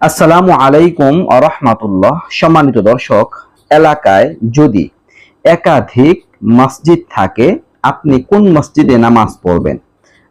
আসসালামু আলাইকুম আরহামাতুল্লাহ সম্মানিত দর্শক, এলাকায় যদি একাধিক মসজিদ থাকে, আপনি কোন মসজিদে নামাজ পড়বেন?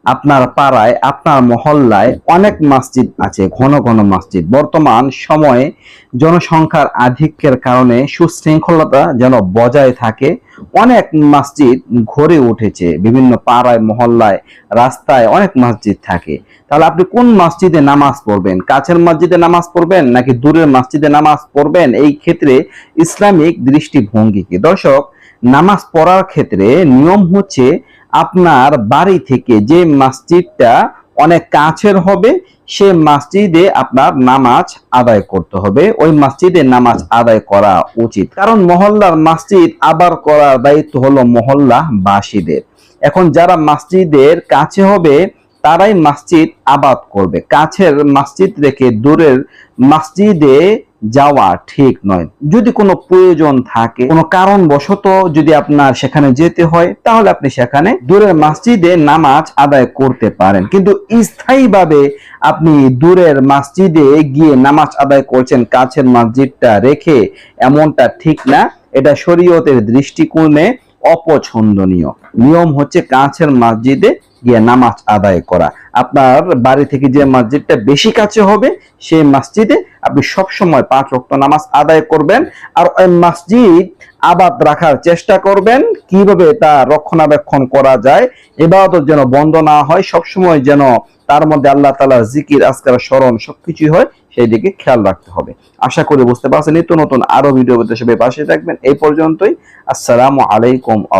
আপনার পাড়ায়, আপনার মহল্লায় অনেক মসজিদ আছে, ঘন ঘন মসজিদ। বর্তমান সময়ে জনসংখ্যার আধিক্যের কারণে সুশৃঙ্খলতা যেন বজায় থাকে, অনেক মসজিদ গড়ে উঠেছে, বিভিন্ন পাড়ায়, মহল্লায়, রাস্তায় অনেক মসজিদ থাকে। তাহলে আপনি কোন মসজিদে নামাজ পড়বেন? কাছের মসজিদে নামাজ পড়বেন নাকি দূরের মসজিদে নামাজ পড়বেন? এই ক্ষেত্রে ইসলামিক দৃষ্টিভঙ্গি কি? দর্শক, নামাজ পড়ার ক্ষেত্রে নিয়ম হচ্ছে আপনার বাড়ি থেকে যে মসজিদটা অনেক কাছের হবে, সে মসজিদে আপনার নামাজ আদায় করতে হবে। ওই মসজিদে নামাজ আদায় করা উচিত। কারণ মহল্লার মসজিদ আবার করার দায়িত্ব হলো মহল্লা বাসীদের এখন যারা মসজিদের কাছে হবে তারাই মসজিদ আবাদ করবে। কাছের মসজিদ রেখে দূরের মসজিদে যাওয়া ঠিক নয়। যদি কোনো প্রয়োজন থাকে, কোনো কারণবশত যদি আপনার সেখানে যেতে হয়, তাহলে আপনি সেখানে দূরের মসজিদে নামাজ আদায় করতে পারেন। কিন্তু স্থায়ীভাবে আপনি দূরের মসজিদে গিয়ে নামাজ আদায় করছেন, কাছের মসজিদটা রেখে, এমনটা ঠিক না। এটা শরীয়তের দৃষ্টিকোণে অপছন্দনীয়। নিয়ম হচ্ছে কাছের মসজিদে গিয়ে নামাজ আদায় করা। আপনার বাড়ি থেকে যে মসজিদটা বেশি কাছে হবে, সেই মসজিদে আপনি সব সময় পাঁচ ওয়াক্ত নামাজ আদায় করবেন আর ওই মসজিদ আবাদ রাখার চেষ্টা করবেন কীভাবে তা রক্ষণাবেক্ষণ করা যায় এবাদত যেন বন্ধ না হয়, সবসময় যেন তার মধ্যে আল্লাহ তালা জিকির, আজকার, স্মরণ সবকিছুই হয়, সেই দিকে খেয়াল রাখতে হবে। আশা করি বুঝতে পারছেন, নিত্য নতুন আরও ভিডিও সবাই পাশে থাকবেন। এই পর্যন্তই। আসসালামু আলাইকুম আ